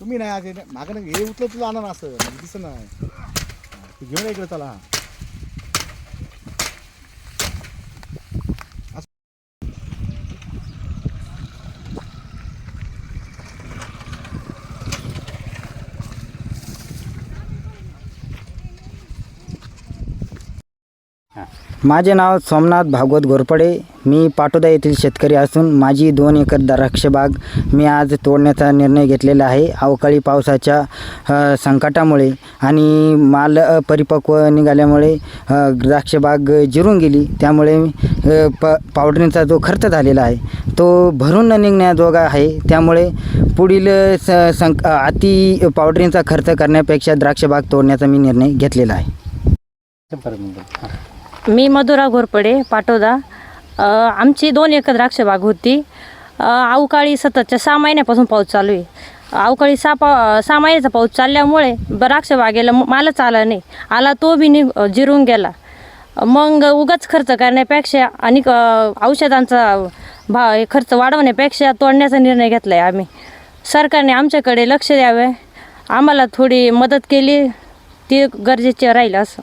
तुम्ही नाही आज हे- मागं नाही हे उचलत तुला आणा ना असं. दिसत नाही. घेऊन इकडे चला. माझे नाव सोमनाथ भागवत घोरपडे. मी पाटोदा येथील शेतकरी असून माझी दोन एकर द्राक्षबाग मी आज तोडण्याचा निर्णय घेतलेला आहे. अवकाळी पावसाच्या संकटामुळे आणि माल परिपक्व निघाल्यामुळे द्राक्षबाग जिरून गेली. त्यामुळे प पावडरीचा जो खर्च झालेला आहे तो भरून न निघण्याजोगा आहे. त्यामुळे पुढील स संक अति पावडरींचा खर्च करण्यापेक्षा द्राक्षबाग तोडण्याचा मी निर्णय घेतलेला आहे. मी मधुरा घोरपडे पाटोदा. आमची दोन एकर द्राक्ष बाग होती. अवकाळी सततच्या सहा महिन्यापासून पाऊस चालू आहे. अवकाळी सहा पा सहा महिन्याचा पाऊस चालल्यामुळे द्राक्ष बागेला मालच आला नाही. आला तो बी नि जिरून गेला. मग उगाच खर्च करण्यापेक्षा आणि औषधांचा भा हे खर्च वाढवण्यापेक्षा तोडण्याचा निर्णय घेतला आहे आम्ही. सरकारने आमच्याकडे लक्ष द्यावे. आम्हाला थोडी मदत केली. ती गरजेची राहील असं.